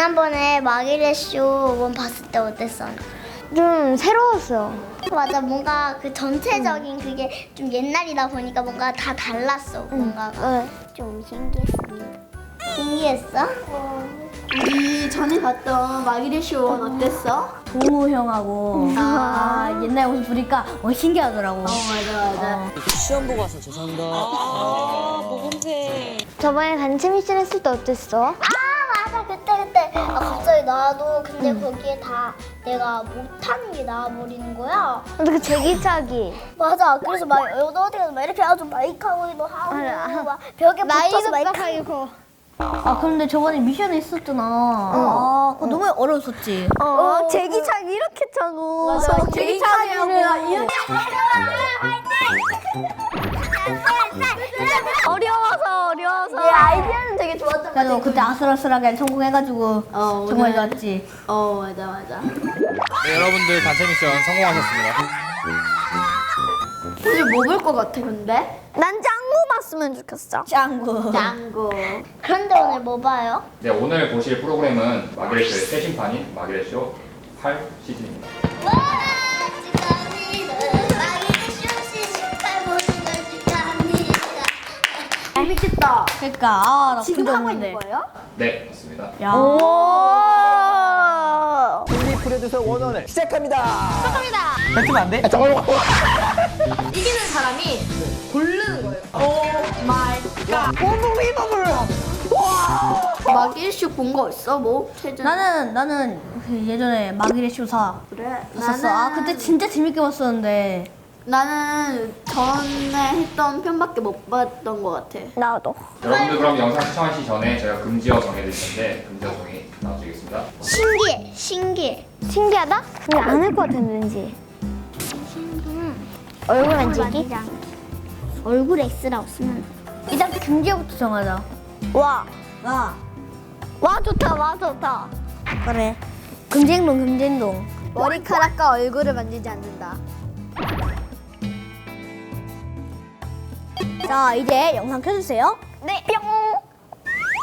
그 지난번에 마기레쇼 원 봤을 때 어땠어? 좀 새로웠어요. 맞아 뭔가 그 전체적인 그게 좀 옛날이다 보니까 뭔가 다 달랐어 뭔가가 네. 좀 신기했습니다. 신기했어? 우리 전에 봤던 마기레쇼 원 어땠어? 동우 형하고 아, 옛날 모습 보니까 어, 신기하더라고. 맞아 맞아. 시험 보고 와서 죄송합니다. 저번에 단체 미션 했을 때 어땠어? 아 맞아 그때 그때 아 갑자기 나도 근데 거기에 다 내가 못하는 게 나와버리는 거야 근데 그 제기차기. 맞아 그래서 막 어디 가서 막 이렇게 아주 마이크하고도 하고 맞아. 막 벽에 붙어서 마이크 하고. 아 근데 저번에 미션 했었잖아. 아 그거 너무 어려웠었지. 어, 제기차기 이렇게 차고. 맞아. 제기차기하고 이렇게 어려워서 좋았던 나도 그때 아슬아슬하게 성공해가지고 어, 정말 오늘- 좋았지. 어 맞아 맞아. 네, 여러분들 단체 미션 성공하셨습니다. 오늘 뭐볼것 같아 근데? 난 짱구 봤으면 좋겠어. 짱구. 짱구. 그런데 오늘 뭐 봐요? 네, 오늘 보실 프로그램은 마기레쇼의 새 신판인 마기레쇼 8 시즌입니다. 와 재밌겠다. 그러니까 아 나 지금 그거 하고. 있는 거예요? 네, 맞습니다. 야. 우리 프로듀서 원원을 시작합니다. 시작합니다. 뱉으면 안 돼? 이기는 사람이 고르는 거예요. 오 마이 갓. 오무비버블. 마기레쇼 본 거 있어 뭐? 최근 나는 나는 그 예전에 마기레 쇼사 그래. 봤었어. 아 그때 진짜 재밌게 봤었는데. 나는 전에 했던 편밖에 못 봤던 것 같아. 나도. 여러분들 그럼 영상 시청하시기 전에 저희가 금지어 정해드릴 텐데 금지어 정의 나눠주겠습니다. 신기해 신기해 신기하다? 근데 안 할 것 같은데 왠지. 얼굴 만지기? 얼굴 X라고 쓰면 일단 금지어부터 정하자. 와. 와. 와 좋다 와 좋다. 그래. 금쟁동 금쟁동. 머리카락과 얼굴을 만지지 않는다. 자 이제 영상 켜주세요. 네 뿅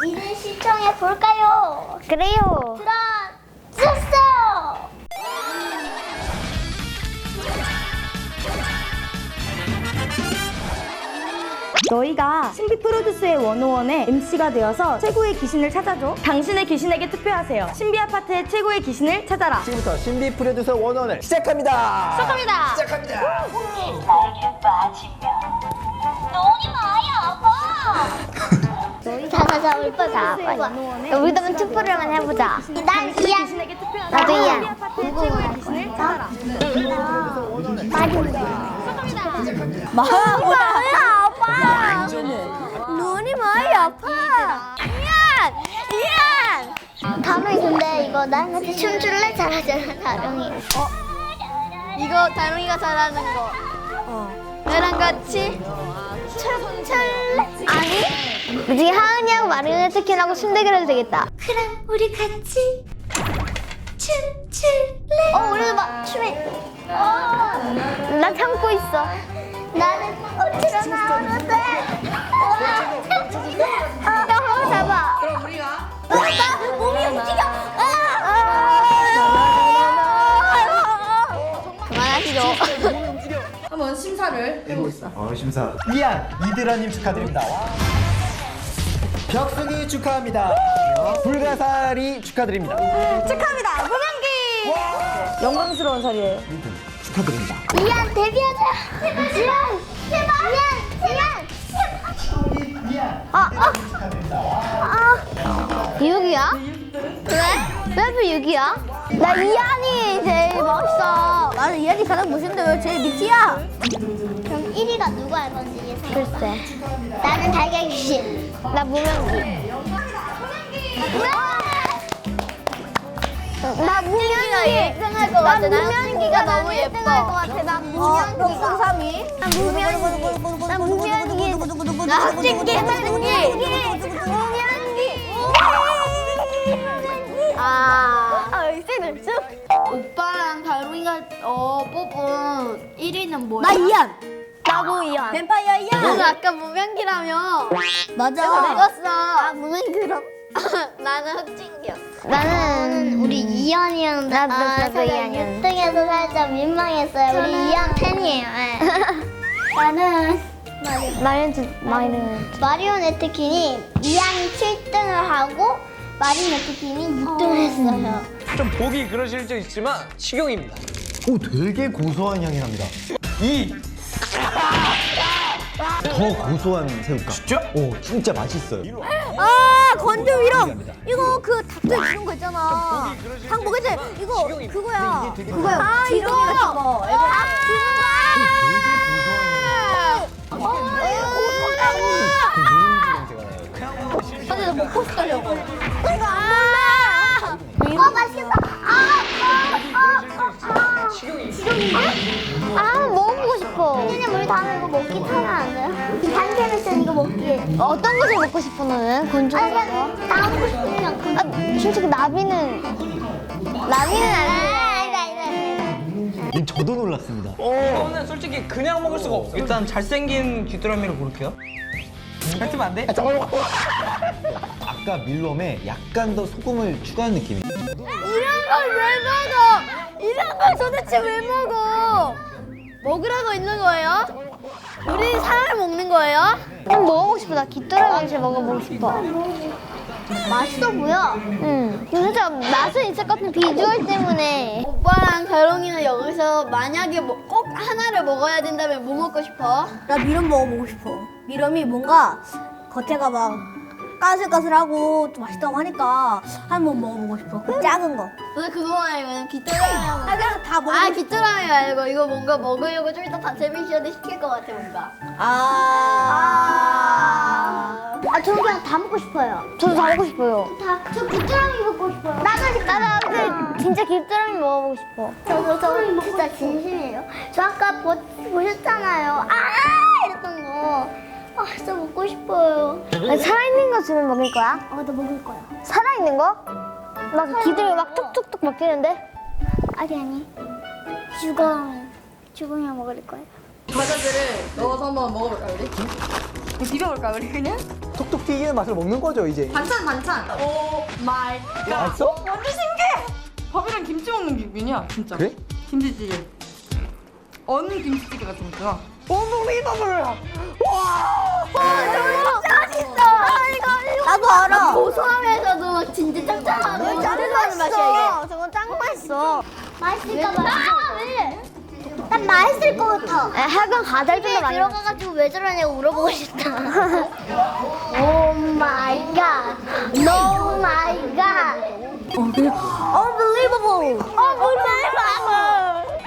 이제 시청해 볼까요? 그래요. 들어 주세요 너희가 신비 프로듀스의 원오원의 MC가 되어서 최고의 귀신을 찾아줘. 당신의 귀신에게 투표하세요. 신비 아파트의 최고의 귀신을 찾아라. 지금부터 신비 프로듀서 원원을 시작합니다. 시작합니다. 시작합니다. 자자자 우리 빨리 가 빨리 우리도 한번 투표를 한번 해보자. 난 이안 나도 이안. 최고의 귀신을 찾아라. 마. 뭐야 아파. 눈이 많이 아파. 이안 이안. 다롱이 근데 이거 나랑 같이 춤출래? 잘하잖아 다롱이 이거 다롱이가 잘하는 거. 어. 나랑 같이 춤출래? 아니? 우리 하은이하고 마리오네트 캔하고 춤대결 해도 되겠다. 그럼 우리 같이 춤출래? 어 우리 막 춤에 어 나 참고 있어. 나는 어디로 나오는데 야, 한번 잡아. 나 몸이 움직여 심사를 해봅시다. 어, 심사. 이안 이드라님 축하드립니다. 와. 벽승이 축하합니다. 불가사리 축하드립니다. 축하합니다. 무명기. 영광스러운 자리예요. 축하드립니다. 이안 데뷔하자 제발 이안 제발 이안 제발 아, 아. 아. 6이야? 왜? 왜 6이야? 나 이한이 제일. 나는 이한이 가장 멋있는데 왜 제일 밑이야? 그럼 1위가 누가 할 건지 예상해 글쎄. 나는 달걀 귀신 나 무명기. 나 무명기가 1등할 것 같아. 나 무명기가 너무 예뻐. 1등할 것 같아. 나 무명기가. 3위? 나 무명기. 나 무명기. 나. 무명기. 1위는 뭐야? 나 이한. 나도 이한. 뱀파이어 이한. 너 아까 무명기라며. 맞아. 늙었어. 아, 무명기 그럼. 나는 흑진기였어. 나는 우리 이현이랑 나도, 아, 나도 이현이요. 6등에서 살짝 민망했어요. 우리 이현 팬이에요. 네. 나는 마리오 마리오. 마리오네트 킨이 이한이 7등을 하고 마리오네트 킨이 6등을 했어요. 좀 보기 그러실 수 있지만 식용입니다. 오, 되게 고소한 향이 납니다. 이 더 고소한 새우깡. 진짜? 오, 진짜 맛있어요. 아 건조 위럼 이거 그 닭들 주는 거 있잖아 닭 먹이지 이거 그거야 그거야 아 이거 아어 맛있겠다. 아, 아, 아, 아. 아 먹기 안 돼요? 반찬에서 이거 먹기. 어떤 거 제일 먹고 싶어 너는? 곤충 아니 거? 그냥 나 먹고 싶은 그냥 그. 아, 솔직히 나비는 나비는 안 아니다 아니다. 님 저도 놀랐습니다. 이거는 솔직히 그냥 먹을 수가 없어. 일단 잘생긴 귀뚜라미를 고를게요. 뱉으면 안 돼? 아까 밀웜에 약간 더 소금을 추가한 느낌이. 이런 걸 왜 먹어? 이런 걸 도대체 왜 먹어? 먹으라고 있는 거예요? 우리 사람을 먹는 거예요? 좀 먹어보고 싶어. 나 귀뚜라미 제일 먹어보고 싶어. 맛있어 보여. 응. 근데 살짝 맛은 있을 것 같은 비주얼 때문에. 오빠랑 다롱이는 여기서 만약에 뭐 꼭 하나를 먹어야 된다면 뭐 먹고 싶어? 나 미럼 먹어보고 싶어 미럼이 뭔가 겉에가 막 까슬까슬하고 좀 맛있다고 하니까 한번 먹어보고 싶어 그 작은 거 근데 그거 말고 귀뚜라미 아, 그냥 다 먹어 아 귀뚜라미 말고 이거 뭔가 먹으려고 좀 이따 단체 미션을 시킬 것 같아 뭔가 아. 아, 저 그냥 다 먹고 싶어요. 저도 다 먹고 싶어요 다, 저 귀뚜라미 먹고 싶어요. 나도 나도 근데 진짜 귀뚜라미 먹어보고 싶어 저, 저 진짜 진심이에요. 저 아까 보, 보셨잖아요. 아! 이랬던 거. 아, 진짜 먹고 싶어요. 살아있는 거 주면 먹을 거야? 어, 나 먹을 거야. 살아있는 거? 막 기둥이 막 툭툭툭 먹히는데? 아니, 아니. 죽으면, 죽으면 먹을 거예요. 과자들을 넣어서 한번 먹어볼까 우리? 비벼볼까 우리 그냥? 톡톡 튀기는 맛을 먹는 거죠 이제. 반찬 반찬. 오 마이 갓. 맛있어? 완전 신기해. 밥이랑 김치 먹는 기분이야 진짜. 그래? 김치찌개. 어느 김치찌개 같은 거야? 나도 알아 고소하면서도 진짜 짭짤하고 짭짤한 맛이야 저거 짱 맛있어. 맛있을까 봐. 아, 왜? 난 맛있을 것 같아. 이게 하여간 가달비가 집에 많이 들어가가지고 왜 저러냐고 물어보고 싶다. 오 마이 갓. 노 마이 갓. Unbelievable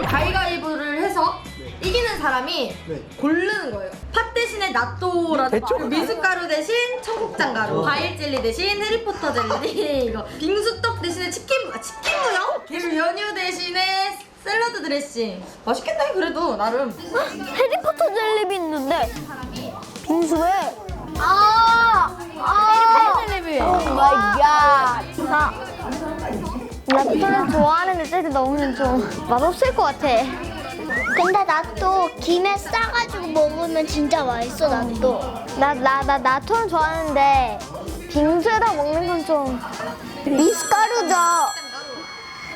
가위가위보를 해서 이기는 사람이 고르는 거예요. 대충 미숫가루 대신 청국장 가루, 과일 젤리 대신 해리포터 젤리, 이거 빙수떡 대신에 치킨 아, 치킨 무용, 그리고 연유 대신에 샐러드 드레싱. 맛있겠다 그래도 나름. 해리포터 젤리비 있는데 빙수에 아, 아. 젤리비 오 마이 갓. 나, 나토는 좋아하는데 쟤들 너무는 좀 맛없을 것 같아 근데 나또 김에 싸가지고 먹으면 진짜 맛있어 나 또. 나, 나, 나, 나토는 좋아하는데 빙수에다 먹는 건 좀 미숫가루죠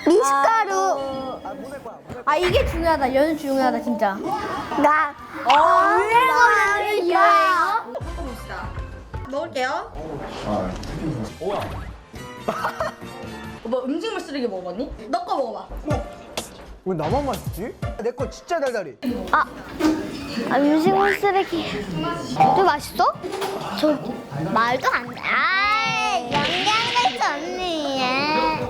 미숫가루 아 이게 중요하다 연 중요하다 진짜 나 어 유행어 먹어봅시다. 먹을게요. 뭐 음식물 쓰레기 먹어봤니? 너 거 먹어봐. 왜 나만 맛있지? 내 거 진짜 달달해. 아, 아 음식물 쓰레기 좀 맛있어? 저 말도 안 돼. 아, 없네. 얘.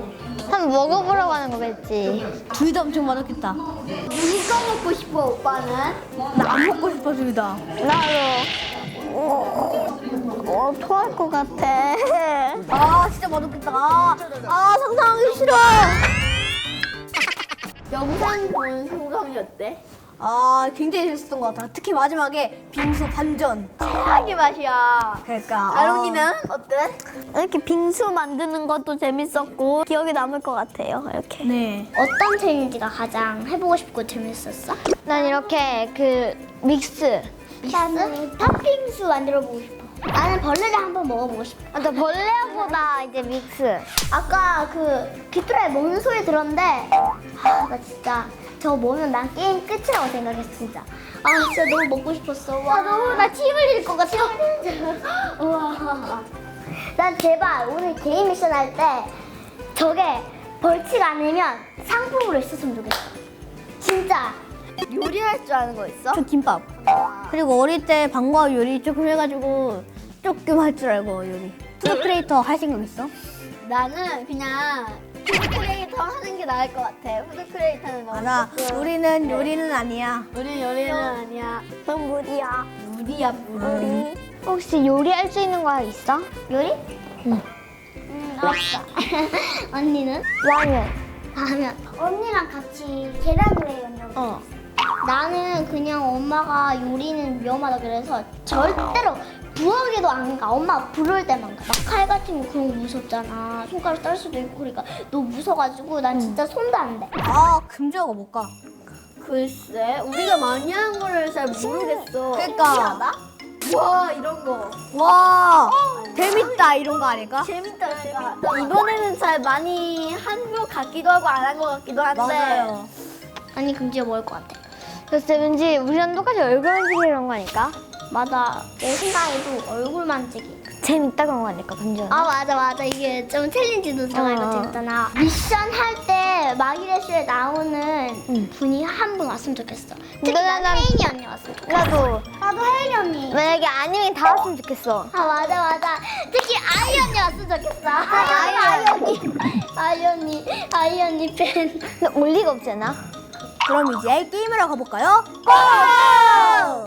한번 먹어보라고 하는 거겠지 둘 다 엄청 맛없겠다 이거 먹고 싶어 오빠는? 나 안 먹고 싶어 둘 다 나도 어, 어 토할 것 같아 아 진짜 맛없겠다 아, 아 상상하기 싫어 영상 본 소감이 어때? 아 굉장히 재밌었던 것 같아. 특히 마지막에 빙수 반전. 최악의 맛이야. 그러니까 아롱이는 어때? 이렇게 빙수 만드는 것도 재밌었고 기억에 남을 것 같아요 이렇게. 네. 어떤 챌린지가 가장 해보고 싶고 재밌었어? 난 이렇게 그 믹스. 나는 팥빙수 만들어 보고 싶어. 나는 벌레를 한번 먹어보고 싶어. 아, 나 벌레보다 이제 믹스. 아까 그 귀뚜라미 먹는 소리 들었는데, 아, 나 진짜 저거 먹으면 난 게임 끝이라고 생각했어, 진짜. 아, 진짜 너무 먹고 싶었어. 와, 너무 나 침 흘릴 것 같아. 우와. 난 제발 오늘 개인 미션 할 때 저게 벌칙 아니면 상품으로 있었으면 좋겠어. 진짜. 요리할 줄 아는 거 있어? 저 김밥. 그리고 어릴 때 방과 요리 조금 해가지고 조금 할 줄 알고 요리. 푸드 크리에이터 할 생각 있어? 나는 그냥 푸드 크리에이터 하는 게 나을 것 같아. 푸드 크리에이터는 너무 맞아. 조금- 우리는 요리는 아니야. 우리 요리는 아니야. 넌 무리야. 무리야 무리. 혹시 요리할 수 있는 거 있어? 요리? 응. 음, 없어. 언니는? 라면. 라면. 언니랑 같이 계란을 해요. 어. 나는 그냥 엄마가 요리는 위험하다 그래서 절대로 부엌에도 안 가. 엄마 부를 때만 가. 막 칼 같은 거 그런 거 무섭잖아. 손가락 딸 수도 있고 그러니까 너무 무서워가지고 난 진짜 손도 안 대. 아 금지어가 못 가. 글쎄, 우리가 많이 한 거를 잘 모르겠어. 그러니까. 와 이런 거. 와 재밌다 이런 거 아닐까? 재밌다, 재밌다. 이번에는 잘 많이 한 것 같기도 하고 안 한 것 같기도 한데. 맞아요. 아니 금지가 먹을 것 같아. 그래서 왠지 우리랑 똑같이 얼굴 만지기 이런 거니까. 맞아. 내 생각에도 얼굴 만지기. 재밌다 그런 거니까 금지는. 아 맞아 맞아 이게 좀 챌린지도 들어가고 어. 재밌잖아. 미션 할 때 마기레스에 나오는 분이 한 분 왔으면 좋겠어. 특히 난 혜인이 언니 왔으면 좋겠어. 나도. 나도 혜인이 언니. 만약에 아니면 다 왔으면 좋겠어. 아 맞아 맞아. 특히 아이 언니 왔으면 좋겠어. 아이, 아이 언니. 아이 언니. 아이 언니 팬. 올 리가 없잖아. 그럼 이제 게임을 하고 가볼까요? 성공!